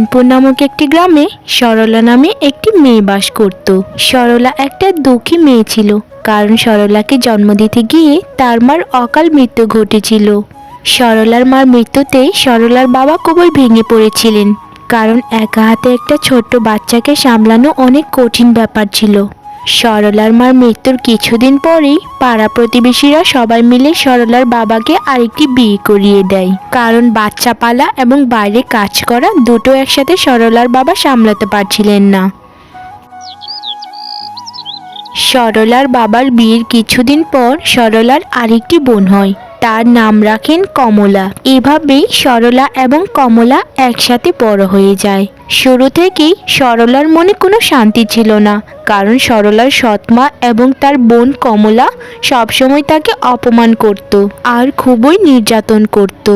নয়নপুর নামক একটি গ্রামে সরলা নামে একটি মেয়ে বাস করত। সরলা একটা দুঃখী মেয়ে ছিল, কারণ সরলাকে জন্ম দিতে গিয়ে তার মার অকাল মৃত্যু ঘটেছিল। সরলার মার মৃত্যুতে সরলার বাবা খুবই ভেঙে পড়েছিলেন, কারণ একা হাতে একটা ছোট্ট বাচ্চাকে সামলানো অনেক কঠিন ব্যাপার ছিল। সরলার মার মৃত্যুর কিছুদিন পরেই পাড়া প্রতিবেশীরা সবাই মিলে সরলার বাবাকে আরেকটি বিয়ে করিয়ে দেয়। কারণ বাচ্চা পালা এবং বাইরে কাজ করা দুটো একসাথে সরলার বাবা সামলাতে পারছিলেন না। সরলার বাবার বিয়ের কিছুদিন পর সরলার আরেকটি বোন হয়। তার নাম রাখেন কমলা। এভাবেই সরলা এবং কমলা একসাথে বড় হয়ে যায়। শুরু থেকেই সরলার মনে কোনো শান্তি ছিল না, কারণ সরলার সৎমা এবং তার বোন কমলা সবসময় তাকে অপমান করত আর খুবই নির্যাতন করত।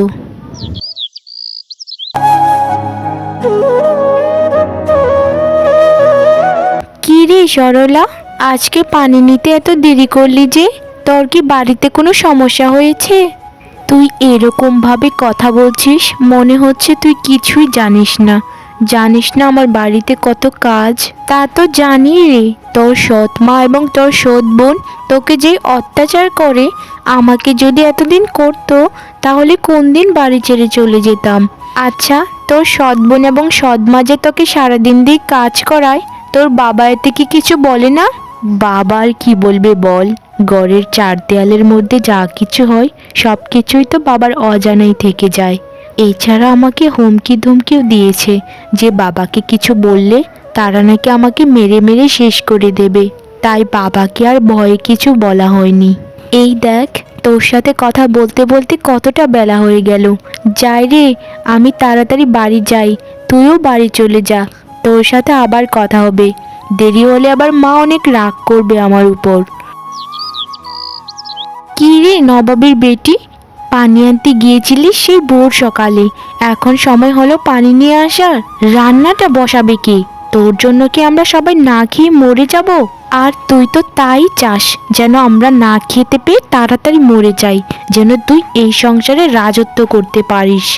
কি রে সরলা, আজকে পানি নিতে এত দেরি করলি যে? তোর কি বাড়িতে কোনো সমস্যা হয়েছে? তুই এরকম ভাবে কথা বলছিস, মনে হচ্ছে তুই কিছুই জানিস না। জানিস না আমার বাড়িতে কত কাজ? তা তো জানি রে, তোর সৎ মা এবং তোর সৎ বোন তোকে যে অত্যাচার করে, আমাকে যদি এতদিন করতো, তাহলে কোন দিন বাড়ি ছেড়ে চলে যেতাম? আচ্ছা তোর সৎ বোন এবং সৎ মা যে তোকে সারাদিন দিয়ে কাজ করায়, তোর বাবা এতে কি কিছু বলে না? বাবা আর কি বলবে বল? ঘরের চার দেয়ালের মধ্যে যা কিছু হয়, সব কিছুই তো বাবার অজানাই থেকে যায়। এছাড়া আমাকে হুমকি ধুমকিও দিয়েছে যে বাবাকে কিছু বললে তারা নাকি আমাকে মেরে মেরে শেষ করে দেবে। তাই বাবাকে আর ভয়ে কিছু বলা হয়নি। এই দেখ, তোর সাথে কথা বলতে বলতে কতটা বেলা হয়ে গেল। যাই রে, আমি তাড়াতাড়ি বাড়ি যাই, তুইও বাড়ি চলে যা, তোর সাথে আবার কথা হবে। দেরি হলে আবার মা অনেক রাগ করবে আমার উপর। রে নবাবের বেটি, পানি আনতে গিয়েছিলিস সেই ভোর সকালে। এখন সময় হলো পানি নিয়ে আসার। রান্নাটা বসাবে কে? তোর জন্য কি আমরা সবাই না খেয়ে মরে যাব? আর তুই তো তাই চাস, যেন আমরা না খেতে পেয়ে তাড়াতাড়ি মরে যাই, যেন তুই এই সংসারে রাজত্ব করতে পারিস।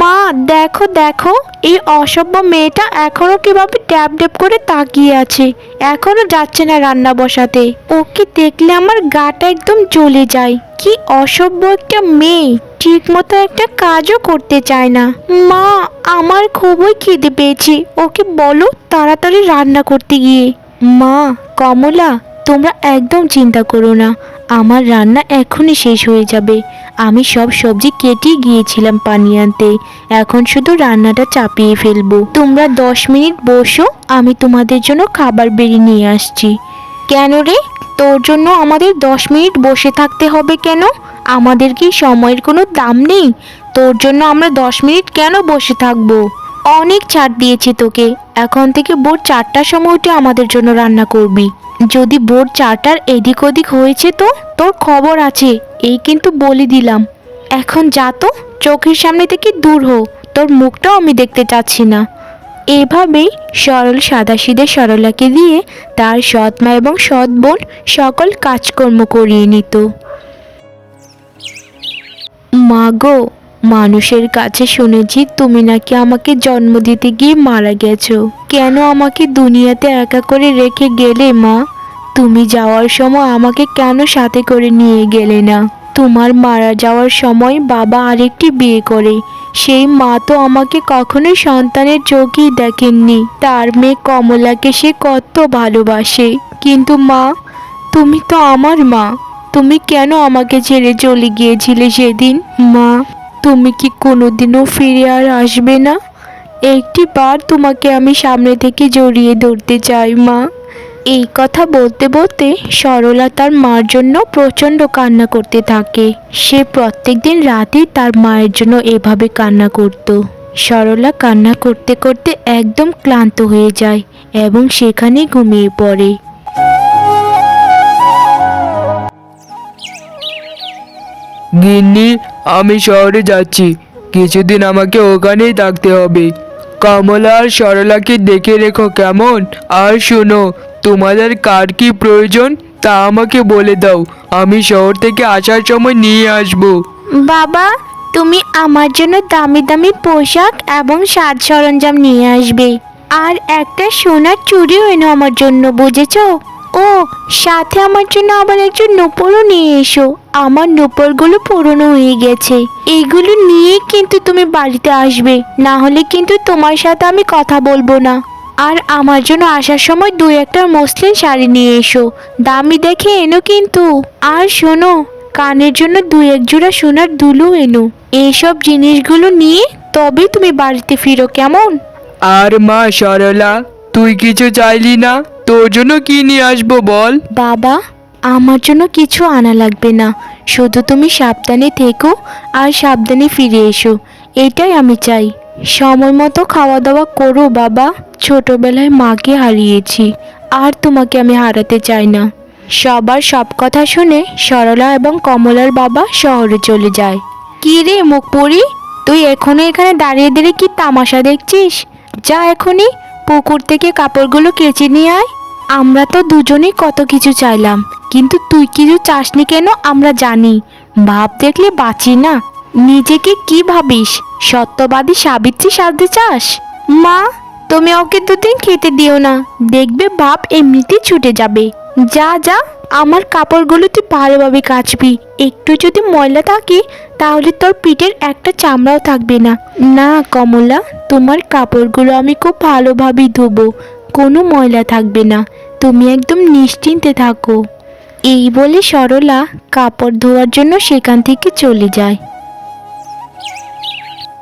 মা, দেখো দেখো, এই অসভ্য মেয়েটা এখনও কীভাবে ট্যাপ ড্যাপ করে তাকিয়ে আছে। এখনও যাচ্ছে না রান্না বসাতে। ওকে দেখলে আমার গাটা একদম জ্বলে যায়। কি অসভ্য একটা মেয়ে ঠিক মতো একটা কাজও করতে চায় না। মা, আমার খুবই খিদে পেয়েছে। ওকে বলো তাড়াতাড়ি রান্না করতে গিয়ে। মা, কমলা, তোমরা একদম চিন্তা করো না। আমার রান্না এখনই শেষ হয়ে যাবে। আমি সব সবজি কেটে গিয়েছিলাম পানি আনতে। এখন শুধু রান্নাটা চাপিয়ে ফেলব। তোমরা দশ মিনিট বসো, আমি তোমাদের জন্য খাবার বেরিয়ে নিয়ে আসছি। কেন রে? তোর জন্য আমাদের দশ মিনিট বসে থাকতে হবে কেন? আমাদের কি সময়ের কোনো দাম নেই? তোর জন্য আমরা দশ মিনিট কেন বসে থাকব? অনেক ছাড় দিয়েছি তোকে। এখন থেকে ভোর চারটার সময় উঠে আমাদের জন্য রান্না করবি। যদি ভোর চারটার এদিক ওদিক হয়েছে তো? তোর খবর আছে, এই কিন্তু বলে দিলাম। এখন যা তো, চোখের সামনে থেকে দূর হো। তোর মুখটাও আমি দেখতে চাচ্ছি না। এভাবেই সরল সাদাসিধে সরলাকে দিয়ে তার সৎ মা এবং সৎ বোন সকল কাজকর্ম করিয়ে নিত। মা গো, মানুষের কাছে শুনেছি তুমি নাকি আমাকে জন্ম দিতে গিয়ে মারা গেছো। কেন আমাকে দুনিয়াতে একা করে রেখে গেলে মা? তুমি যাওয়ার সময় আমাকে কেন সাথে করে নিয়ে গেলে না? তোমার মারা যাওয়ার সময় বাবা আরেকটি বিয়ে করে। সেই মা তো আমাকে কখনোই সন্তানের চোখেই দেখেননি। তার মেয়ে কমলাকে সে কত ভালোবাসে। কিন্তু মা, তুমি তো আমার মা। তুমি কেন আমাকে ছেড়ে চলে গিয়েছিলে সেদিন? মা, তুমি কি কোনোদিনও ফিরে আর আসবে না? একটি বার তোমাকে আমি সামনে থেকে জড়িয়ে ধরতে চাই, মা। এই কথা বলতে বলতে সরলা তার মার জন্য প্রচণ্ড কান্না করতে থাকে। সে প্রত্যেক দিন রাতেই তার মায়ের জন্য এভাবে কান্না করত। সরলা কান্না করতে করতে একদম ক্লান্ত হয়ে যায় এবং সেখানে ঘুমিয়ে পড়ে। গিন্নি, আমি শহরে যাচ্ছি। কিছুদিন আমাকে ওখানেই থাকতে হবে। কমলা আর সরলাকে দেখে রেখো কেমন। আর শোনো, তোমাদের কার কি প্রয়োজন তা আমাকে বলে দাও। আমি শহর থেকে আসার সময় নিয়ে আসব। বাবা, তুমি আমার জন্য দামি দামি পোশাক এবং সাজ সরঞ্জাম নিয়ে আসবে। আর একটা সোনার চুড়িও এনো আমার জন্য, বুঝেছ? ও, সাথে আমার জন্য আবার একজন নোপরও নিয়ে এসো। আমার নোপরগুলো পুরনো হয়ে গেছে। এগুলো নিয়ে কিন্তু তুমি বাড়িতে আসবে। না হলে কিন্তু তোমার সাথে আমি কথা বলব না। আর আমার জন্য আসার সময় দুই একটা মসলিন শাড়ি নিয়ে এসো। দামি দেখে এনো কিন্তু। আর শোনো, কানের জন্য দুই এক জোড়া সোনার দুলু এনো। এইসব জিনিসগুলো নিয়ে তবে তুমি বাড়িতে ফিরো কেমন? আর মা, সরলা, তুই কিছু চাইলি না? তোর জন্য কি নিয়ে আসব বল? বাবা, আমার জন্য কিছু আনা লাগবে না। শুধু তুমি সাবধানে থেকো আর সাবধানে ফিরে এসো। এটাই আমি চাই। সময় মতো খাওয়া দাওয়া করো বাবা। ছোটবেলায় মাকে হারিয়েছি। আর তোমাকে আমি হারাতে চাই না। সবার সব কথা শুনে সরলা এবং কমলার বাবা শহরে চলে যায়। কি রে মুখ পড়ি তুই এখনও এখানে দাঁড়িয়ে দাঁড়িয়ে কি তামাশা দেখছিস? যা এখনই পুকুর থেকে কাপড়গুলো কেচে নিয়ে আয়। আমরা তো দুজনেই কত কিছু চাইলাম, কিন্তু তুই কিছু চাসনি কেন আমরা জানি। ভাব দেখলে বাঁচি না। নিজেকে কি ভাবিস? সত্যবাদী সাবিত্রী সাজতে চাস? মা, তুমি ওকে দুদিন খেতে দিও না। দেখবে বাপ এমনিতেই ছুটে যাবে। যা যা, আমার কাপড়গুলো তুই ভালোভাবে কাচবি। একটু যদি ময়লা থাকে, তাহলে তোর পিঠের একটা চামড়াও থাকবে না। না, কমলা, তোমার কাপড়গুলো আমি খুব ভালোভাবে ধোবো। কোনো ময়লা থাকবে না। তুমি একদম নিশ্চিন্তে থাকো। এই বলে সরলা কাপড় ধোয়ার জন্য সেখান থেকে চলে যায়।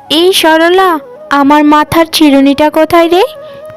এই সরলা, আমার মাথার চিরুনিটা কোথায় রে?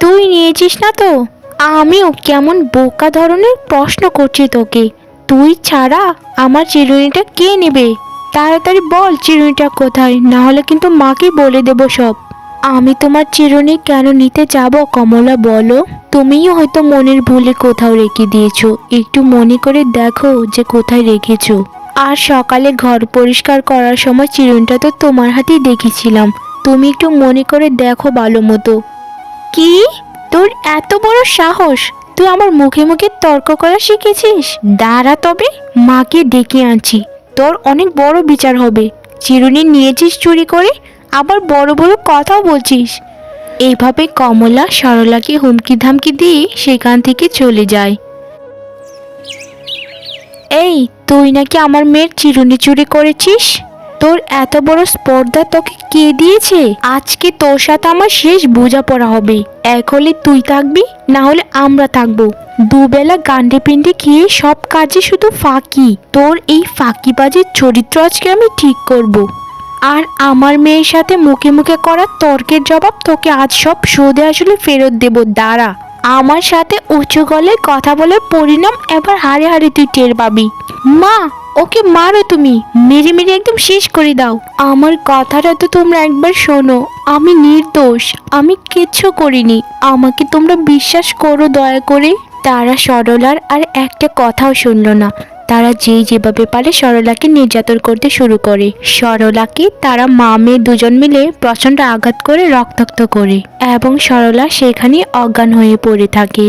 তুই নিয়েছিস না তো? আমিও কেমন বোকা ধরনের প্রশ্ন করছি তোকে। তুই ছাড়া আমার চিরুনিটা কে নেবে? তাড়াতাড়ি বল চিরুনিটা কোথায়? না হলে কিন্তু মাকে বলে দেবো সব। আমি তোমার চিরুনি কেন নিতে যাব, কমলা? বলো। তুমিও হয়তো মনের ভুলে কোথাও রেখে দিয়েছ। একটু মনে করে দেখো যে কোথায় রেখেছো। আর সকালে ঘর পরিষ্কার করার সময় চিরুনটা তো তোমার হাতেই দেখেছিলাম। তুমি একটু মনে করে দেখো ভালো মতো কি? তোর এত বড় সাহস? তুই আমার মুখে মুখে তর্ক করা শিখেছিস? দাঁড়া তবে, মাকে ডেকে আনছি। তোর অনেক বড় বিচার হবে। চিরুনি নিয়েছিস চুরি করে? আবার বড় বড় কথাও বলছিস। এইভাবে কমলা, সরলাকে হুমকি ধামকি দিয়ে সেখান থেকে চলে যায়। এই, তুই নাকি আমার মেয়ের চিরুনি চুরি করেছিস? তোর এত বড় স্পর্ধা তোকে কে দিয়েছে? আজকে তোর সাথে আমার শেষ বোঝাপড়া হবে। এক হলে তুই থাকবি, না হলে আমরা থাকব। দুবেলা গান্ডে পিন্ডে খেয়ে সব কাজে শুধু ফাঁকি। তোর এই ফাঁকিবাজির চরিত্র আজকে আমি ঠিক করব। আর আমার মেয়ের সাথে মুখে মুখে করা তর্কের জবাব তোকে আজ সব সোদে আসলে ফেরত দেব, দাঁড়া। আমার সাথে উঁচু গলে কথা বলার পরিণাম এবার হারে হারে তুই টের পাবি। মা, ওকে মারো তুমি। মেরে মেরে একদম শেষ করে দাও। আমার কথাটা তো তোমরা একবার শোনো। আমি নির্দোষ। আমি কিচ্ছু করিনি। আমাকে তোমরা বিশ্বাস করো দয়া করে। তারা সরলার আর একটা কথাও শুনলো না। তারা যে যেভাবে পারে সরলাকে নির্যাতন করতে শুরু করে। সরলাকে তারা মা মেয়ে দুজন মিলে প্রচণ্ড আঘাত করে রক্তাক্ত করে এবং সরলা সেখানে অজ্ঞান হয়ে পড়ে থাকে।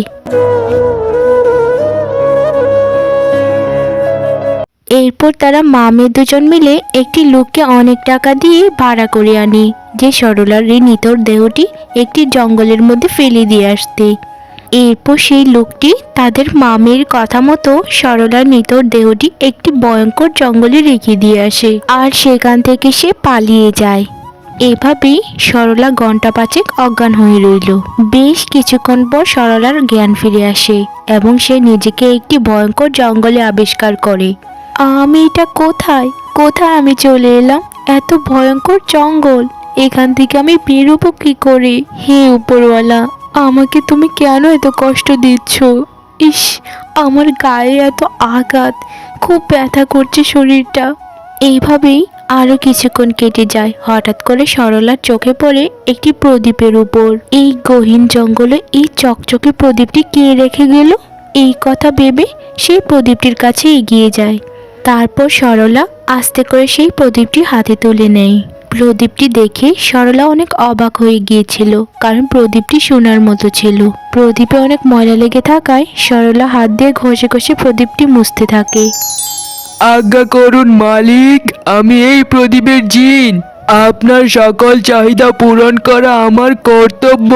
এরপর তারা মা মেয়ে দুজন মিলে একটি লোককে অনেক টাকা দিয়ে ভাড়া করে আনে, যে সরলার নিতর দেহটি একটি জঙ্গলের মধ্যে ফেলে দিয়ে আসতে। এরপর সেই লোকটি তাদের মামের কথা মতো সরলার নিতর দেহটি একটি ভয়ঙ্কর জঙ্গলে রেখে দিয়ে আসে আর সেখান থেকে সে পালিয়ে যায়। এভাবেই সরলা ঘণ্টা পাঁচেক অজ্ঞান হয়ে রইল। বেশ কিছুক্ষণ পর সরলার জ্ঞান ফিরে আসে এবং সে নিজেকে একটি ভয়ঙ্কর জঙ্গলে আবিষ্কার করে। আমি এটা কোথায়? কোথায় আমি চলে এলাম? এত ভয়ঙ্কর জঙ্গল! এখান থেকে আমি বেরোবো কি করে? হে উপরওয়ালা! আমাকে তুমি কেন এত কষ্ট দিচ্ছ? ইস, আমার গায়ে এত আঘাত। খুব ব্যথা করছে শরীরটা। এইভাবেই আরও কিছুক্ষণ কেটে যায়। হঠাৎ করে সরলার চোখে পড়ে একটি প্রদীপের উপর। এই গহীন জঙ্গলে এই চকচকে প্রদীপটি কে রেখে গেল? এই কথা ভেবে সেই প্রদীপটির কাছে এগিয়ে যায়। তারপর সরলা আস্তে করে সেই প্রদীপটি হাতে তুলে নেয়। প্রদীপটি দেখে সরলা অনেক অবাক হয়ে গিয়েছিল, কারণ প্রদীপটি সোনার মতো ছিল। প্রদীপে অনেক ময়লা লেগে থাকায় সরলা হাত দিয়ে ঘষে ঘষে প্রদীপটি মুছতে থাকে। আজ্ঞা করুন মালিক, আমি এই প্রদীপের জিন। আপনার সকল চাহিদা পূরণ করা আমার কর্তব্য।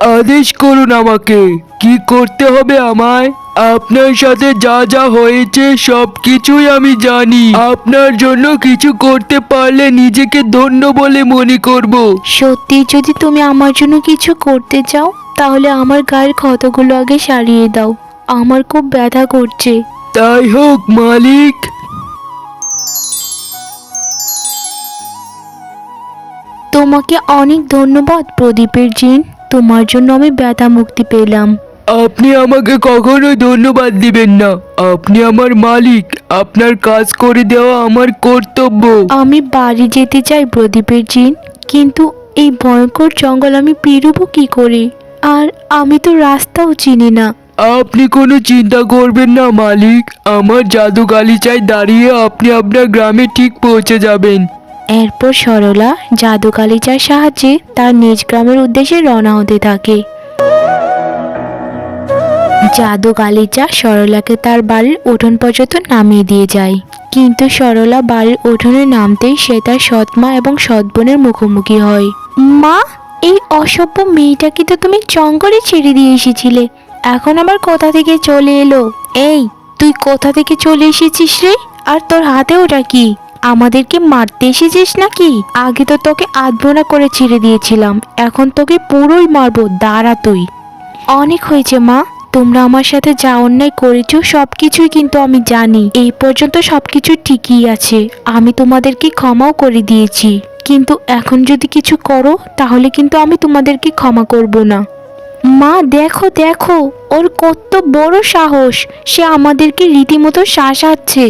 আদেশ করুন আমাকে। কি করতে হবে আমায়? আপনার সাথে যা যা হয়েছে সব কিছুই আমি জানি। আপনার জন্য কিছু করতে পারলে নিজেকে ধন্য বলে মনে করব। সত্যি যদি তুমি আমার জন্য কিছু করতে চাও তাহলে আমার গায়ের ক্ষতগুলো আগে সারিয়ে দাও। আমার খুব ব্যথা করছে। তাই হোক মালিক। তোমাকে অনেক ধন্যবাদ প্রদীপের জিন। তোমার জন্য আমি ব্যথা মুক্তি পেলাম। আপনি আমাকে কখনোই ধন্যবাদ দিবেন না। আপনি আমার মালিক। আপনার কাজ করে দেওয়া আমার কর্তব্য। আমি বাড়ি যেতে চাই প্রদীপের জিন কিন্তু এই ভয়ঙ্কর জঙ্গল আমি পেরোবো কি করে? আর আমি তো রাস্তাও চিনি না। আপনি কোনো চিন্তা করবেন না মালিক। আমার জাদু গালিচায় দাঁড়িয়ে আপনি আপনার গ্রামে ঠিক পৌঁছে যাবেন। এরপর সরলা জাদু গালিচার সাহায্যে তার নিজ গ্রামের উদ্দেশ্যে রওনা হতে থাকে। জাদু গালিচা সরলাকে তার বাড়ির উঠোন পর্যন্ত নামিয়ে দিয়ে যায়। কিন্তু সরলা বাড়ির উঠোনে নামতেই সে তার সৎমা এবং সৎ বোনের মুখোমুখি হয়। মা, এই অসভ্য মেয়েটাকে তো তুমি জঙ্গলে ছেড়ে দিয়ে এসেছিলে। এখন আবার কোথা থেকে চলে এলো? এই, তুই কোথা থেকে চলে এসেছিস রে? আর তোর হাতে ওটা কি? আমাদেরকে মারতে এসেছিস নাকি? আগে তো তোকে আধবোনা করে ছেড়ে দিয়েছিলাম, এখন তোকে পুরোই মারবো, দাঁড়া তুই। অনেক হয়েছে মা, তোমরা আমার সাথে যা অন্যায় করেছ সব কিছুই কিন্তু আমি জানি। এই পর্যন্ত সব কিছু ঠিকই আছে, আমি তোমাদেরকে ক্ষমাও করে দিয়েছি। কিন্তু এখন যদি কিছু করো, তাহলে কিন্তু আমি তোমাদেরকে ক্ষমা করব না। মা, দেখো দেখো, ওর কত বড় সাহস, সে আমাদেরকে রীতিমতো শাসাচ্ছে।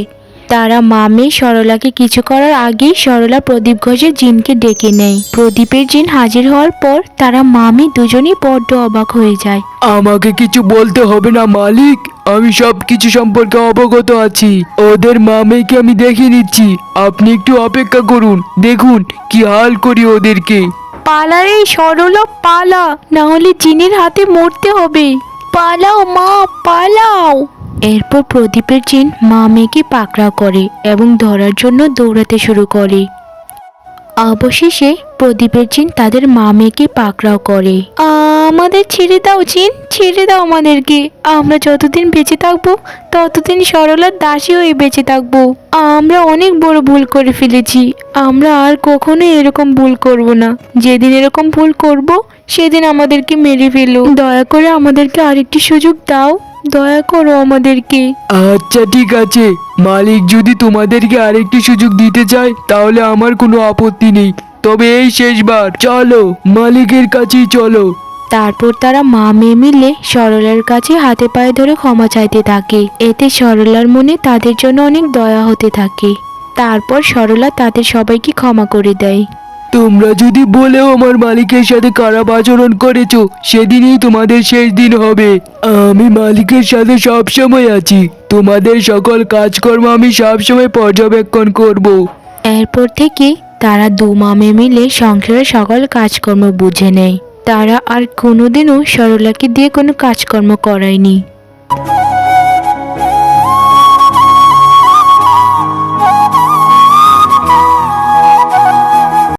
তারা মামে সরলাকে কিছু করার আগেই সরলা প্রদীপ ঘোষের জিনকে ডেকে নেয়। প্রদীপের জিন হাজির হওয়ার পর তারা মামি দুজনেই বড্ড অবাক হয়ে যায়। আমাকে কিছু বলতে হবে না মালিক। আমি সব কিছু সম্পর্কে অবগত আছি। ওদের মামেকে আমি দেখে নিচ্ছি। আপনি একটু অপেক্ষা করুন। দেখুন কি হাল করি ওদেরকে। পালা রে সরলা পালা। না হলে জিনের হাতে মরতে হবে। পালাও মা পালাও। এরপর প্রদীপের জিন মা মেয়েকে পাকড়াও করে এবং ধরার জন্য দৌড়াতে শুরু করে। অবশেষে প্রদীপের জিন তাদের মা মেয়েকে পাকড়াও করে। আমাদের ছেড়ে দাও জিন, ছেড়ে দাও আমাদেরকে। আমরা যতদিন বেঁচে থাকব, ততদিন সরলার দাসী হয়ে বেঁচে থাকব। আমরা অনেক বড় ভুল করে ফেলেছি। আমরা আর কখনো এরকম ভুল করব না। যেদিন এরকম ভুল করব, সেদিন আমাদেরকে মেরে ফেলো। দয়া করে আমাদেরকে আরেকটি সুযোগ দাও। দয়া করো আমাদেরকে। আচ্ছা ঠিক আছে। মালিক যদি তোমাদেরকে আরেকটি সুযোগ দিতে চায় তাহলে আমার কোনো আপত্তি নেই। তবে এই শেষবার চলো মালিকের কাছেই চলো। তারপর তারা মা মেয়ে মিলে সরলার কাছে হাতে পায়ে ধরে ক্ষমা চাইতে থাকে। এতে সরলার মনে তাদের জন্য অনেক দয়া হতে থাকে। তারপর সরলা তাদের সবাইকে ক্ষমা করে দেয়। তোমরা যদি বলেও আমার মালিকের সাথে খারাপ আচরণ করেছ, সেদিনই তোমাদের শেষ দিন হবে। আমি মালিকের সাথে সব সময় আছি। তোমাদের সকল কাজকর্ম আমি সবসময় পর্যবেক্ষণ করব। এরপর থেকে তারা দু মামে মিলে সংসারের সকল কাজকর্ম বুঝে নেয়। তারা আর কোনোদিনও সরলাকে দিয়ে কোনো কাজকর্ম করায়নি।